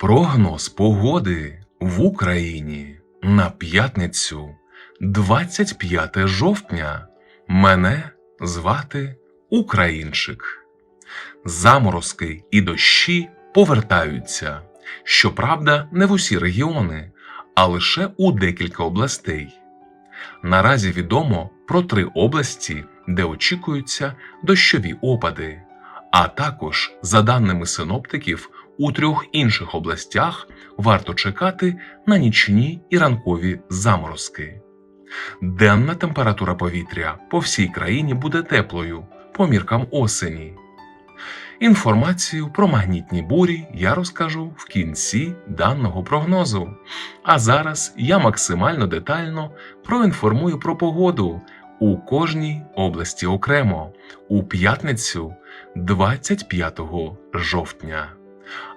Прогноз погоди в Україні на п'ятницю 25 жовтня. Мене звати Українчик. Заморозки і дощі повертаються. Щоправда, не в усі регіони, а лише у декілька областей. Наразі відомо про три області, де очікуються дощові опади. А також, за даними синоптиків, у трьох інших областях варто чекати на нічні і ранкові заморозки. Денна температура повітря по всій країні буде теплою по міркам осені. Інформацію про магнітні бурі я розкажу в кінці даного прогнозу. А зараз я максимально детально проінформую про погоду у кожній області окремо у п'ятницю 25 жовтня.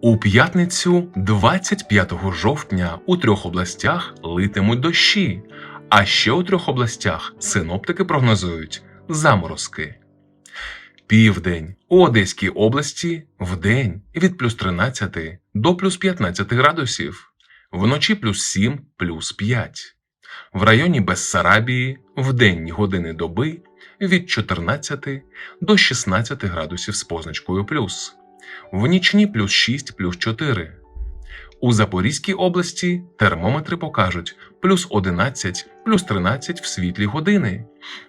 У п'ятницю 25 жовтня у трьох областях литимуть дощі, а ще у трьох областях синоптики прогнозують заморозки. Південь у Одеській області вдень від плюс 13 до плюс 15 градусів, вночі плюс 7 плюс 5. В районі Бессарабії в денні години доби від 14 до 16 градусів з позначкою плюс в нічні плюс 6 плюс 4. У Запорізькій області термометри покажуть плюс 11 плюс 13 в світлі години,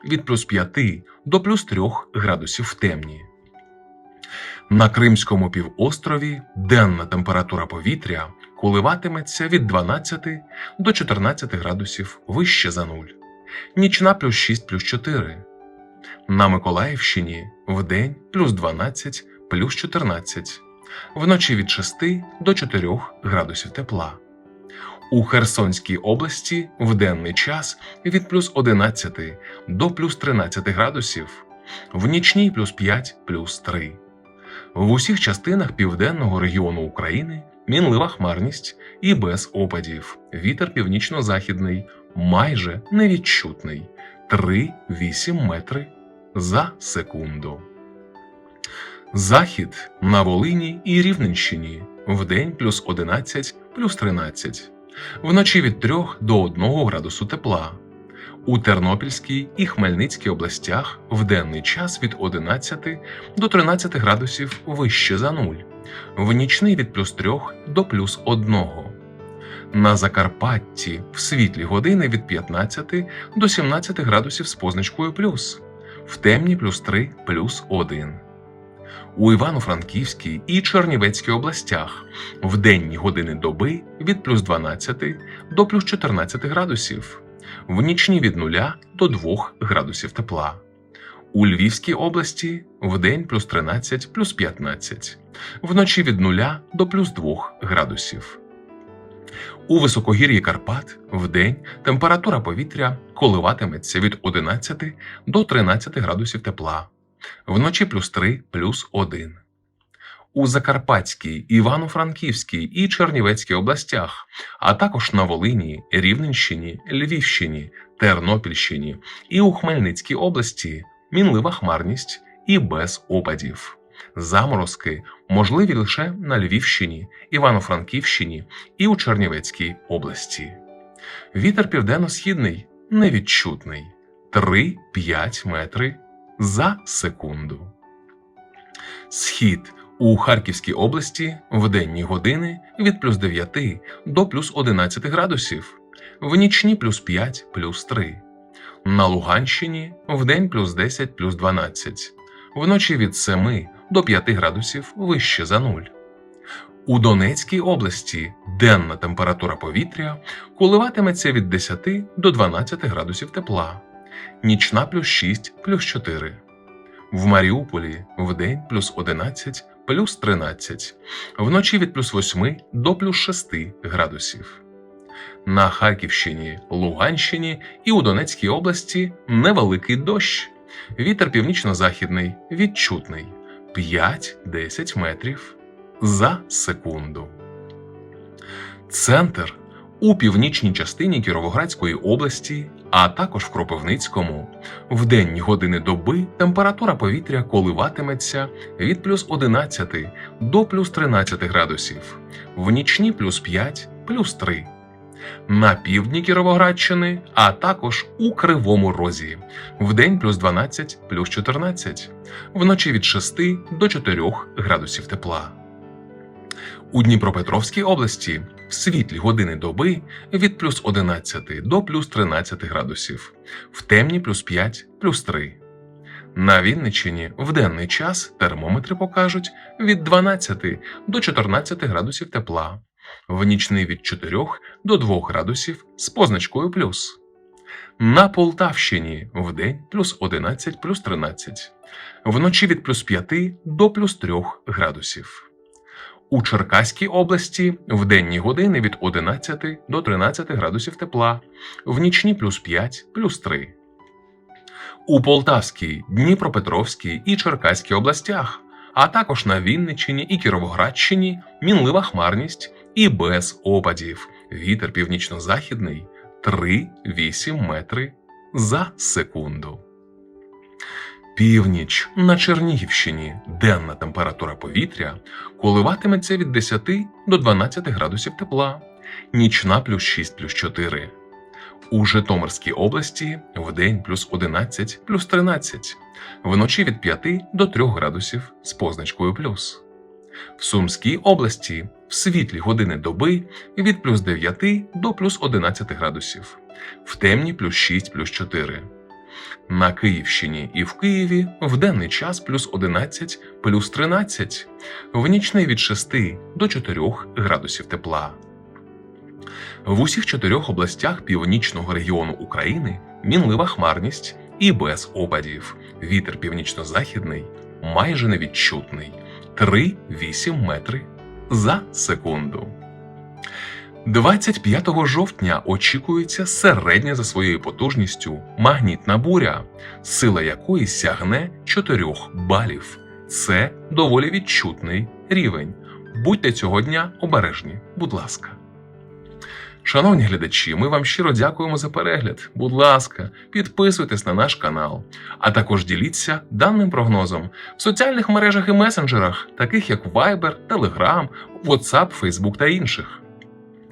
від плюс 5 до плюс 3 градусів в темні. На Кримському півострові денна температура повітря коливатиметься від 12 до 14 градусів вище за нуль, нічна плюс 6 плюс 4. На Миколаївщині вдень плюс 12 плюс 14, вночі від 6 до 4 градусів тепла. У Херсонській області в денний час від плюс 11 до плюс 13 градусів, в нічній плюс 5 плюс 3. В усіх частинах південного регіону України мінлива хмарність і без опадів. Вітер північно-західний майже невідчутний 3-8 метри за секунду. Захід на Волині і Рівненщині. Вдень плюс 11 плюс 13, вночі від 3 до 1 градусу тепла. У Тернопільській і Хмельницькій областях в денний час від 11 до 13 градусів вище за нуль, в нічний від плюс 3 до плюс 1. На Закарпатті в світлі години від 15 до 17 градусів з позначкою плюс, в темні плюс 3 плюс 1 у Івано-Франківській і Чернівецькій областях в денні години доби від плюс 12 до плюс 14 градусів, в нічні від 0 до 2 градусів тепла. У Львівській області в день плюс 13 плюс 15, вночі від 0 до плюс 2 градусів. У високогір'ї Карпат в день температура повітря коливатиметься від 11 до 13 градусів тепла вночі плюс 3 плюс 1. У Закарпатській, Івано-Франківській і Чернівецькій областях, а також на Волині, Рівненщині, Львівщині, Тернопільщині і у Хмельницькій області мінлива хмарність і без опадів. Заморозки можливі лише на Львівщині, Івано-Франківщині і у Чернівецькій області. Вітер південно-східний невідчутний 3-5 метри за секунду. Схід у Харківській області в денні години від плюс 9 до плюс 11 градусів, в нічні плюс 5 плюс 3. На Луганщині вдень плюс 10 плюс 12, вночі від 7 до 5 градусів вище за нуль. У Донецькій області денна температура повітря коливатиметься від 10 до 12 градусів тепла, нічна плюс 6 плюс 4. В Маріуполі вдень плюс 11 плюс 13, вночі від плюс 8 до плюс 6 градусів. На Харківщині, Луганщині і у Донецькій області невеликий дощ. Вітер північно-західний відчутний 5-10 метрів за секунду. Центр у північній частині Кіровоградської області, а також в Кропивницькому. В денні години доби температура повітря коливатиметься від плюс 11 до плюс 13 градусів, в нічні плюс 5 плюс 3. На півдні Кіровоградщини, а також у Кривому Розі. Вдень плюс 12 плюс 14, вночі від 6 до 4 градусів тепла. У Дніпропетровській області в світлі години доби від плюс 11 до плюс 13 градусів, в темні плюс 5 плюс 3. На Вінниччині в денний час термометри покажуть від 12 до 14 градусів тепла, в нічний від 4 до 2 градусів з позначкою плюс. На Полтавщині в день плюс 11 плюс 13, вночі від плюс 5 до плюс 3 градусів. У Черкаській області в денні години від 11 до 13 градусів тепла, в нічні плюс 5 плюс 3. У Полтавській, Дніпропетровській і Черкаській областях, а також на Вінниччині і Кіровоградщині мінлива хмарність і без опадів. Вітер північно-західний 3-8 метри за секунду. Північ на Чернігівщині денна температура повітря коливатиметься від 10 до 12 градусів тепла, нічна плюс 6 плюс 4. У Житомирській області вдень плюс 11 плюс 13, вночі від 5 до 3 градусів з позначкою плюс. В Сумській області в світлі години доби від плюс 9 до плюс 11 градусів, в темні плюс 6 плюс 4. На Київщині і в Києві в денний час плюс 11 плюс 13, в нічний від 6 до 4 градусів тепла. В усіх чотирьох областях північного регіону України мінлива хмарність і без опадів. Вітер північно-західний майже невідчутний 3-8 метри за секунду. 25 жовтня очікується середня за своєю потужністю магнітна буря, сила якої сягне 4 балів. Це доволі відчутний рівень. Будьте цього дня обережні, будь ласка. Шановні глядачі, ми вам щиро дякуємо за перегляд. Будь ласка, підписуйтесь на наш канал, а також діліться даним прогнозом в соціальних мережах і месенджерах, таких як Viber, Telegram, WhatsApp, Facebook та інших.